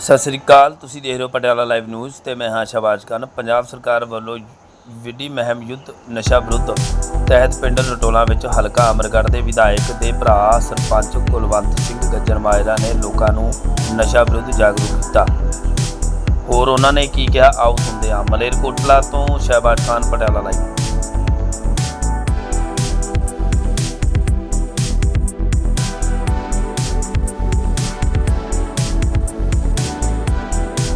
ਸਤਿ ਸ੍ਰੀ ਅਕਾਲ, ਤੁਸੀਂ ਦੇਖ ਰਹੇ ਹੋ ਪਟਿਆਲਾ ਲਾਈਵ ਨਿਊਜ਼ ਤੇ ਮੈਂ ਹਾਂ ਸ਼ਾਬਾਜ਼ ਖਾਨ। ਪੰਜਾਬ ਸਰਕਾਰ ਵੱਲੋਂ ਵਿੱਢੀ ਮਹਿਮ ਯੁੱਧ ਨਸ਼ਾ ਵਿਰੁੱਧ ਤਹਿਤ ਪਿੰਡ ਰਟੋਲਾ ਵਿੱਚ ਹਲਕਾ ਅਮਰਗੜ੍ਹ ਦੇ ਵਿਧਾਇਕ ਦੇ ਭਰਾ ਸਰਪੰਚ ਕੁਲਵੰਤ ਸਿੰਘ ਗੱਜਰ ਮਾਜਰਾ ਨੇ ਲੋਕਾਂ ਨੂੰ ਨਸ਼ਾ ਵਿਰੁੱਧ ਜਾਗਰੂਕ ਕੀਤਾ। ਹੋਰ ਉਹਨਾਂ ਨੇ ਕੀ ਕਿਹਾ? ਆਓ ਸੁਣਦੇ ਹਾਂ। ਮਲੇਰਕੋਟਲਾ ਤੋਂ ਸ਼ਹਿਬਾਜ਼ ਖਾਨ, ਪਟਿਆਲਾ ਲਾਈਵ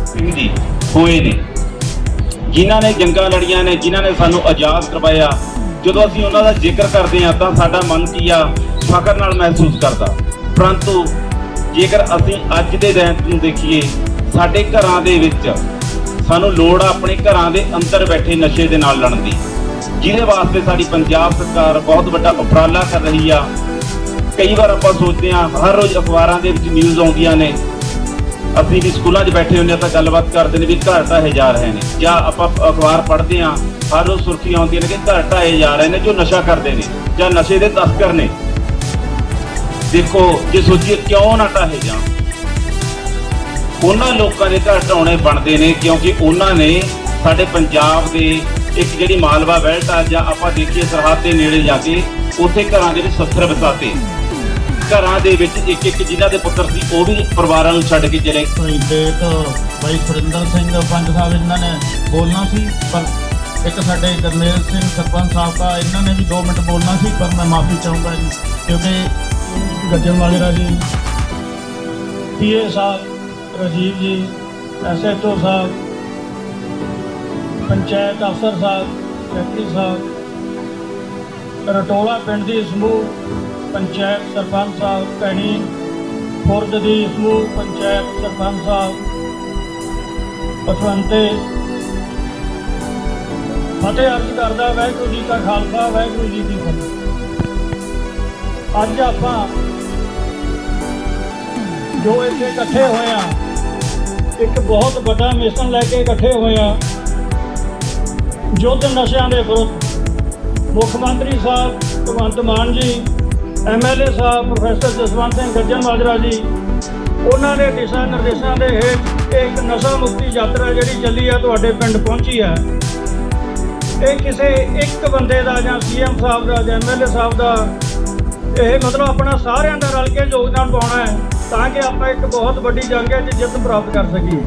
ਸਿੰਘ ਜੀ ਹੋਏ ਨੇ ਜਿਨ੍ਹਾਂ ਨੇ ਜੰਗਾਂ ਲੜੀਆਂ ਨੇ, ਜਿਨ੍ਹਾਂ ਨੇ ਸਾਨੂੰ ਆਜ਼ਾਦ ਕਰਵਾਇਆ, ਜਦੋਂ ਅਸੀਂ ਉਹਨਾਂ ਦਾ ਜ਼ਿਕਰ ਕਰਦੇ ਹਾਂ ਤਾਂ ਸਾਡਾ ਮਨ ਕੀ ਆ? ਫਖਰ ਨਾਲ ਮਹਿਸੂਸ ਕਰਦਾ। ਪਰੰਤੂ ਜੇਕਰ ਅਸੀਂ ਅੱਜ ਦੇ ਦਿਨ ਨੂੰ ਦੇਖੀਏ, ਸਾਡੇ ਘਰਾਂ ਦੇ ਵਿੱਚ ਸਾਨੂੰ ਲੋੜ ਆ ਆਪਣੇ ਘਰਾਂ ਦੇ ਅੰਦਰ ਬੈਠੇ ਨਸ਼ੇ ਦੇ ਨਾਲ ਲੜਨ ਦੀ। ਜਿਹਦੇ ਵਾਸਤੇ ਸਾਡੀ ਪੰਜਾਬ ਸਰਕਾਰ ਬਹੁਤ ਵੱਡਾ ਉਪਰਾਲਾ ਕਰ ਰਹੀ ਆ। ਕਈ ਵਾਰ ਆਪਾਂ ਸੋਚਦੇ ਹਾਂ, ਹਰ ਰੋਜ਼ ਅਖਬਾਰਾਂ ਦੇ ਵਿੱਚ ਨਿਊਜ਼ ਆਉਂਦੀਆਂ ਨੇ ਅਸੀਂ ਵੀ ਸਕੂਲਾਂ 'ਚ ਬੈਠੇ ਹੁੰਦੇ ਆ ਤਾਂ ਗੱਲਬਾਤ ਕਰਦੇ ਨੇ ਵੀ ਘਰ ਢਾਹੇ ਜਾ ਰਹੇ ਨੇ। ਜਾਂ ਆਪਾਂ ਅਖਬਾਰ ਪੜ੍ਹਦੇ ਆ ਹਰ ਰੋਜ਼ ਸੁਰਖੀਆਂ ਆਉਂਦੀਆਂ ਨੇ ਕਿ ਘਰ ਢਾਹੇ ਜਾ ਰਹੇ ਨੇ ਜੋ ਨਸ਼ਾ ਕਰਦੇ ਨੇ, ਜਾਂ ਨਸ਼ੇ ਦੇ ਤਸਕਰ ਨੇ। ਦੇਖੋ, ਜੇ ਸੋਚੀਏ ਕਿਉਂ ਨਾ ਢਾਹੇ ਜਾਣ। ਉਹਨਾਂ ਲੋਕਾਂ ਦੇ ਘਰ ਢਾਉਣੇ ਬਣਦੇ ਨੇ ਕਿਉਂਕਿ ਉਹਨਾਂ ਨੇ ਸਾਡੇ ਪੰਜਾਬ ਦੇ ਇੱਕ ਜਿਹੜੀ ਮਾਲਵਾ ਬੈਲਟ ਆ, ਜਾਂ ਆਪਾਂ ਦੇਖੀਏ ਸਰਹੱਦ ਦੇ ਨੇੜੇ ਜਾ ਕੇ, ਉੱਥੇ ਘਰਾਂ ਦੇ ਵਿੱਚ ਸੱਥਰ ਵਸਾਤੇ। ਘਰਾਂ ਦੇ ਵਿੱਚ ਇੱਕ ਇੱਕ ਜਿਨ੍ਹਾਂ ਦੇ ਪੁੱਤਰ ਸੀ ਉਹ ਵੀ ਪਰਿਵਾਰਾਂ ਨੂੰ ਛੱਡ ਕੇ ਚਲੇ ਭਾਈ ਬੇਟ ਭਾਈ ਸੁਰਿੰਦਰ ਸਿੰਘ ਪੰਜ ਸਾਹਿਬ ਇਹਨਾਂ ਨੇ ਬੋਲਣਾ ਸੀ, ਪਰ ਇੱਕ ਸਾਡੇ ਗਰਮੇਲ ਸਿੰਘ ਸਰਪੰਚ ਸਾਹਿਬ ਦਾ ਇਹਨਾਂ ਨੇ ਵੀ 2 ਮਿੰਟ ਬੋਲਣਾ ਸੀ, ਪਰ ਮੈਂ ਮਾਫੀ ਚਾਹੂੰਗਾ ਜੀ, ਕਿਉਂਕਿ ਗੱਜਣ ਮਾਜਰਾ ਜੀ, ਪੀਏ ਸਾਹਿਬ, ਰਾਜੀਵ ਜੀ ਐਸਐਚਓ ਸਾਹਿਬ, ਪੰਚਾਇਤ ਅਫਸਰ ਸਾਹਿਬ ਸੈਕਟਰੀ ਸਾਹਿਬ, ਰਟੋਲਾ ਪਿੰਡ ਦੀ ਸਮੂਹ ਪੰਚਾਇਤ ਸਰਪੰਚ ਸਾਹਿਬ ਭੈਣੀ ਖੁਰਦ ਦੀ ਸਮੂਹ ਪੰਚਾਇਤ ਸਰਪੰਚ ਸਾਹਿਬ ਪਤਵੰਤੇ ਫਤਿਹ ਅਰਜ਼ ਕਰਦਾ ਵਾਹਿਗੁਰੂ ਜੀ ਕਾ ਖਾਲਸਾ, ਵਾਹਿਗੁਰੂ ਜੀ ਕੀ ਫਤਿਹ। ਅੱਜ ਆਪਾਂ ਜੋ ਇੱਥੇ ਇਕੱਠੇ ਹੋਏ ਆ ਇੱਕ ਬਹੁਤ ਵੱਡਾ ਮਿਸ਼ਨ ਲੈ ਕੇ ਇਕੱਠੇ ਹੋਏ ਆ ਯੁੱਧ ਨਸ਼ਿਆਂ ਦੇ ਵਿਰੁੱਧ। ਮੁੱਖ ਮੰਤਰੀ ਸਾਹਿਬ ਭਗਵੰਤ ਮਾਨ ਜੀ ਐਮਐਲਏ ਸਾਹਿਬ, ਪ੍ਰੋਫੈਸਰ ਜਸਵੰਤ ਸਿੰਘ ਗੱਜਣ ਮਾਜਰਾ ਜੀ, ਉਹਨਾਂ ਦੇ ਦਿਸ਼ਾ ਨਿਰਦੇਸ਼ਾਂ ਦੇ ਹੇਠ ਇਹ ਇੱਕ ਨਸ਼ਾ ਮੁਕਤੀ ਯਾਤਰਾ ਜਿਹੜੀ ਚੱਲੀ ਆ ਤੁਹਾਡੇ ਪਿੰਡ ਪਹੁੰਚੀ ਹੈ ਇਹ ਕਿਸੇ ਇੱਕ ਬੰਦੇ ਦਾ ਜਾਂ ਸੀਐਮ ਸਾਹਿਬ ਦਾ ਜਾਂ ਐਮਐਲਏ ਸਾਹਿਬ ਦਾ, ਇਹ ਮਤਲਬ ਆਪਣਾ ਸਾਰਿਆਂ ਦਾ ਰਲ ਕੇ ਯੋਗਦਾਨ ਪਾਉਣਾ ਹੈ ਤਾਂ ਕਿ ਆਪਾਂ ਇੱਕ ਬਹੁਤ ਵੱਡੀ ਜੰਗ 'ਚ ਜਿੱਤ ਪ੍ਰਾਪਤ ਕਰ ਸਕੀਏ।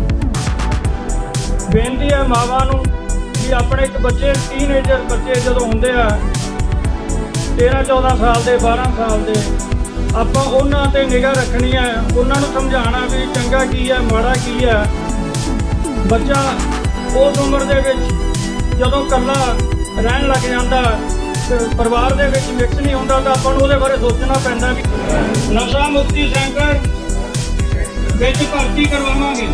ਬੇਨਤੀ ਹੈ ਮਾਵਾਂ ਨੂੰ ਕਿ ਆਪਣੇ ਇੱਕ ਬੱਚੇ, ਟੀਨੇਜਰ ਬੱਚੇ ਜਦੋਂ ਹੁੰਦੇ ਆ 13 14 ਸਾਲ ਦੇ 12 ਸਾਲ ਦੇ। ਆਪਾਂ ਉਹਨਾਂ ਤੇ ਨਿਗਾਹ ਰੱਖਣੀ ਹੈ ਉਹਨਾਂ ਨੂੰ ਸਮਝਾਉਣਾ ਵੀ ਚੰਗਾ ਕੀ ਹੈ ਮਾੜਾ ਕੀ ਹੈ ਬੱਚਾ ਉਸ ਉਮਰ ਦੇ ਵਿੱਚ ਜਦੋਂ ਇਕੱਲਾ ਰਹਿਣ ਲੱਗ ਜਾਂਦਾ ਪਰਿਵਾਰ ਦੇ ਵਿੱਚ ਮਿਕਸ ਨਹੀਂ ਹੁੰਦਾ, ਤਾਂ ਆਪਾਂ ਨੂੰ ਉਹਦੇ ਬਾਰੇ ਸੋਚਣਾ ਪੈਂਦਾ ਵੀ ਨਸ਼ਾ ਮੁਕਤੀ ਸੈਂਟਰ ਵਿੱਚ ਭਰਤੀ ਕਰਵਾਵਾਂਗੇ।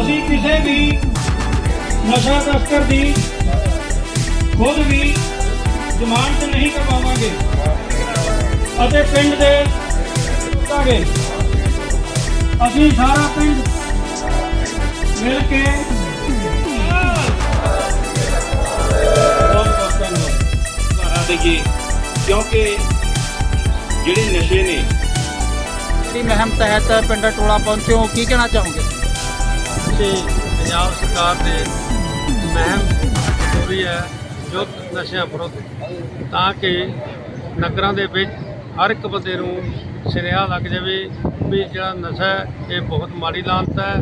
ਅਸੀਂ ਕਿਸੇ ਵੀ ਨਸ਼ਾ ਤਸਕਰ ਦੀ ਖੁਦ ਵੀ ਜ਼ਮਾਨਤ ਨਹੀਂ ਕਰਵਾਵਾਂਗੇ। ਅਤੇ ਪਿੰਡ ਦੇ ਕਾਗੇ ਅਸੀਂ ਸਾਰਾ ਪਿੰਡ ਮਿਲ ਕੇ ਦੇਈਏ ਕਿਉਂਕਿ ਜਿਹੜੇ ਨਸ਼ੇ ਨੇ ਜਿਹੜੀ ਮਹਿਮ ਤਹਿਤ ਪਿੰਡ ਟੋਲਾ ਪਹੁੰਚੇ ਹੋ ਕੀ ਕਹਿਣਾ ਚਾਹੋਗੇ? ਤੇ ਪੰਜਾਬ ਸਰਕਾਰ ਦੇ ਮਹਿਮ ਜ਼ਰੂਰੀ ਹੈ। ਯੁੱਧ ਨਸ਼ਿਆਂ ਵਿਰੁੱਧ, ਤਾਂ ਕਿ ਨਗਰਾਂ ਦੇ ਵਿੱਚ ਹਰ ਇੱਕ ਬੰਦੇ ਨੂੰ ਸਿਰਿਆ ਲੱਗ ਜਾਵੇ ਵੀ ਜਿਹੜਾ ਨਸ਼ਾ ਹੈ, ਇਹ ਬਹੁਤ ਮਾੜੀ ਲਾਂਤ ਹੈ।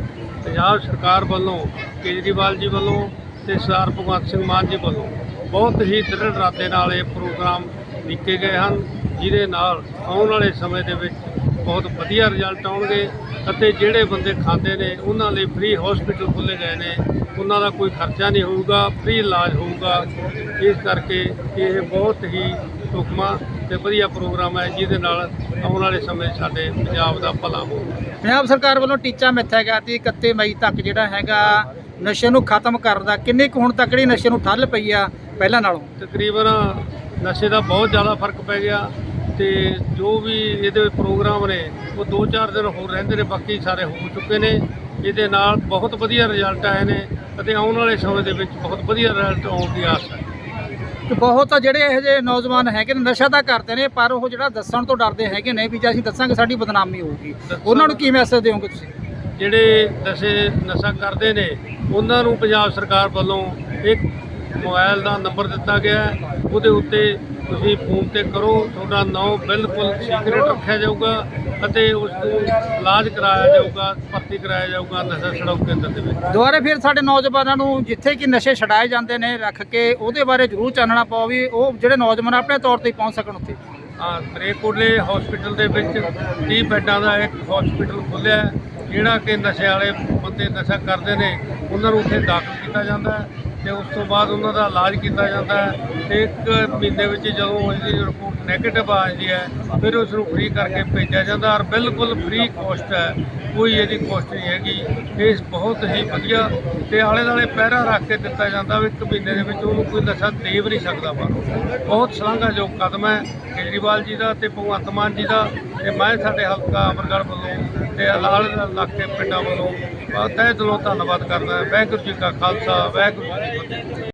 ਪੰਜਾਬ ਸਰਕਾਰ ਵੱਲੋਂ, ਕੇਜਰੀਵਾਲ ਜੀ ਵੱਲੋਂ ਤੇ ਸਰਦਾਰ ਭਗਵੰਤ ਸਿੰਘ ਮਾਨ ਜੀ ਵੱਲੋਂ ਬਹੁਤ ਹੀ ਦ੍ਰਿੜ ਇਰਾਦੇ ਨਾਲ ਇਹ ਪ੍ਰੋਗਰਾਮ ਲਿਖੇ ਗਏ ਹਨ, ਜਿਹਦੇ ਨਾਲ ਆਉਣ ਵਾਲੇ ਸਮੇਂ ਦੇ ਵਿੱਚ ਬਹੁਤ ਵਧੀਆ ਰਿਜ਼ਲਟ ਆਉਣਗੇ ਅਤੇ ਜਿਹੜੇ ਬੰਦੇ ਖਾਂਦੇ ਨੇ, ਉਹਨਾਂ ਲਈ ਫ੍ਰੀ ਹਸਪੀਟਲ ਖੁੱਲ੍ਹੇ ਗਏ ਨੇ ਉਹਨਾਂ ਦਾ ਕੋਈ ਖਰਚਾ ਨਹੀਂ ਹੋਊਗਾ ਫ੍ਰੀ ਇਲਾਜ ਹੋਊਗਾ। ਇਸ ਕਰਕੇ ਇਹ ਬਹੁਤ ਹੀ ਢੁਕਮਾ ਤੇ ਵਧੀਆ ਪ੍ਰੋਗਰਾਮ ਹੈ ਜਿਹਦੇ ਨਾਲ ਆਉਣ ਵਾਲੇ ਸਮੇਂ ਸਾਡੇ ਪੰਜਾਬ ਦਾ ਭਲਾ ਹੋਊਗਾ ਪੰਜਾਬ ਸਰਕਾਰ ਵੱਲੋਂ ਟੀਚਾ ਮਿੱਥਿਆ ਗਿਆ ਕਿ 31 ਮਈ ਤੱਕ ਜਿਹੜਾ ਹੈਗਾ ਨਸ਼ੇ ਨੂੰ ਖਤਮ ਕਰਨ ਦਾ ਕਿੰਨੇ ਕੁ ਹੁਣ ਤੱਕ ਜਿਹੜੀ ਨਸ਼ੇ ਨੂੰ ਠੱਲ ਪਈ ਆ ਪਹਿਲਾਂ ਨਾਲੋਂ? ਤਕਰੀਬਨ ਨਸ਼ੇ ਦਾ ਬਹੁਤ ਜ਼ਿਆਦਾ ਫ਼ਰਕ ਪੈ ਗਿਆ ਤੇ ਜੋ ਵੀ ਇਹਦੇ ਪ੍ਰੋਗਰਾਮ ਨੇ ਉਹ 2-4 ਦਿਨ ਹੋਰ ਰਹਿੰਦੇ ਨੇ ਬਾਕੀ ਸਾਰੇ ਹੋ ਚੁੱਕੇ ਨੇ। ਇਹਦੇ ਨਾਲ ਬਹੁਤ ਵਧੀਆ ਰਿਜ਼ਲਟ ਆਏ ਨੇ ਅਤੇ ਆਉਣ ਵਾਲੇ ਸਮੇਂ ਦੇ ਵਿੱਚ ਬਹੁਤ ਵਧੀਆ ਰਿਜ਼ਲਟ ਆਉਣ ਦੀ ਆਸ ਹੈ। ਕਿ ਬਹੁਤ ਜਿਹੜੇ ਇਹੋ ਜਿਹੇ ਨੌਜਵਾਨ ਹੈਗੇ ਨੇ ਨਸ਼ਾ ਤਾਂ ਕਰਦੇ ਨੇ ਪਰ ਉਹ ਜਿਹੜਾ ਦੱਸਣ ਤੋਂ ਡਰਦੇ ਹੈਗੇ ਨੇ ਵੀ ਜੇ ਅਸੀਂ ਦੱਸਾਂਗੇ ਸਾਡੀ ਬਦਨਾਮੀ ਹੋਊਗੀ। ਉਹਨਾਂ ਨੂੰ ਕੀ ਮੈਸੇਜ ਦਿਓਗੇ ਤੁਸੀਂ? ਜਿਹੜੇ ਨਸ਼ੇ ਨਸ਼ਾ ਕਰਦੇ ਨੇ ਉਹਨਾਂ ਨੂੰ ਪੰਜਾਬ ਸਰਕਾਰ ਵੱਲੋਂ ਇੱਕ ਮੋਬਾਈਲ ਦਾ ਨੰਬਰ ਦਿੱਤਾ ਗਿਆ ਉਹਦੇ ਉੱਤੇ ਤੁਸੀਂ ਫੋਨ ਤੇ ਕਰੋ ਤੁਹਾਡਾ ਨਾਮ ਬਿਲਕੁਲ ਸੀਕ੍ਰੀਟ ਰੱਖਿਆ ਜਾਊਗਾ ਅਤੇ ਉਸ ਨੂੰ ਇਲਾਜ ਕਰਾਇਆ ਜਾਊਗਾ ਭਰਤੀ ਕਰਾਇਆ ਜਾਊਗਾ ਨਸ਼ਾ ਛਡਾਊ ਕੇਂਦਰ ਦੇ ਵਿੱਚ। ਦੁਬਾਰਾ ਫਿਰ ਸਾਡੇ ਨੌਜਵਾਨਾਂ ਨੂੰ ਜਿੱਥੇ ਕਿ ਨਸ਼ੇ ਛਡਾਏ ਜਾਂਦੇ ਨੇ ਰੱਖ ਕੇ ਉਹਦੇ ਬਾਰੇ ਜ਼ਰੂਰ ਚਾਨਣਾ ਪਾਓ ਵੀ ਉਹ ਜਿਹੜੇ ਨੌਜਵਾਨ ਆਪਣੇ ਤੌਰ ਤੇ ਪਹੁੰਚ ਸਕਣ ਉੱਥੇ। ਹਾਂ ਬਰੇਕੋਲੇ ਹਸਪੀਟਲ ਦੇ ਵਿੱਚ 30 ਬੈੱਡਾਂ ਦਾ ਇੱਕ ਹਸਪੀਟਲ ਖੁੱਲਿਆ ਜਿਹੜਾ ਕਿ ਨਸ਼ੇ ਵਾਲੇ ਬੰਦੇ ਨਸ਼ਾ ਕਰਦੇ ਨੇ ਉਹਨਾਂ ਨੂੰ ਉੱਥੇ ਦਾਖਲ ਕੀਤਾ ਜਾਂਦਾ ਹੈ। ਤੇ ਉਸ ਤੋਂ ਬਾਅਦ ਉਹਨਾਂ ਦਾ ਇਲਾਜ ਕੀਤਾ ਜਾਂਦਾ ਹੈ। ਤੇ ਇੱਕ ਮਹੀਨੇ ਵਿੱਚ ਜਦੋਂ ਇਹਦੀ ਰਿਪੋਰਟ ਨੈਗੇਟਿਵ ਆ ਜਾਂਦੀ ਹੈ, ਫਿਰ ਉਸ ਨੂੰ ਫ੍ਰੀ ਕਰਕੇ ਭੇਜਿਆ ਜਾਂਦਾ ਔਰ ਬਿਲਕੁਲ ਫ੍ਰੀ ਕੋਸਟ ਹੈ। ਕੋਈ ਇਹਦੀ ਕੋਸਟ ਨਹੀਂ ਹੈਗੀ। ਇਸ ਬਹੁਤ ਹੀ ਵਧੀਆ ਤੇ ਆਲੇ ਦੁਆਲੇ ਪਹਿਰਾ ਰੱਖ ਕੇ ਦਿੱਤਾ ਜਾਂਦਾ ਵੀ ਇੱਕ ਮਹੀਨੇ ਦੇ ਵਿੱਚ ਉਹਨੂੰ ਕੋਈ ਨਸ਼ਾ ਦੇ ਵੀ ਨਹੀਂ ਸਕਦਾ ਬਾਹਰੋਂ। ਬਹੁਤ ਸ਼ਲਾਘਾਯੋਗ ਕਦਮ ਹੈ ਕੇਜਰੀਵਾਲ ਜੀ ਦਾ ਤੇ ਭਗਵੰਤ ਮਾਨ ਜੀ ਦਾ। ਤੇ ਮੈਂ ਸਾਡੇ ਹਲਕਾ ਅਮਰਗੜ੍ਹ ਵੱਲੋਂ ਤੇ ਲਾਲ ਇਲਾਕੇ ਪਿੰਡਾਂ ਵੱਲੋਂ ਬਹੁਤ ਤਹਿ ਦਿਲੋਂ ਧੰਨਵਾਦ ਕਰਦਾ ਵਾਹਿਗੁਰੂ ਜੀ ਕਾ ਖਾਲਸਾ ਵਾਹਿਗੁਰੂ ਜੀ ਕੀ ਫਤਿਹ।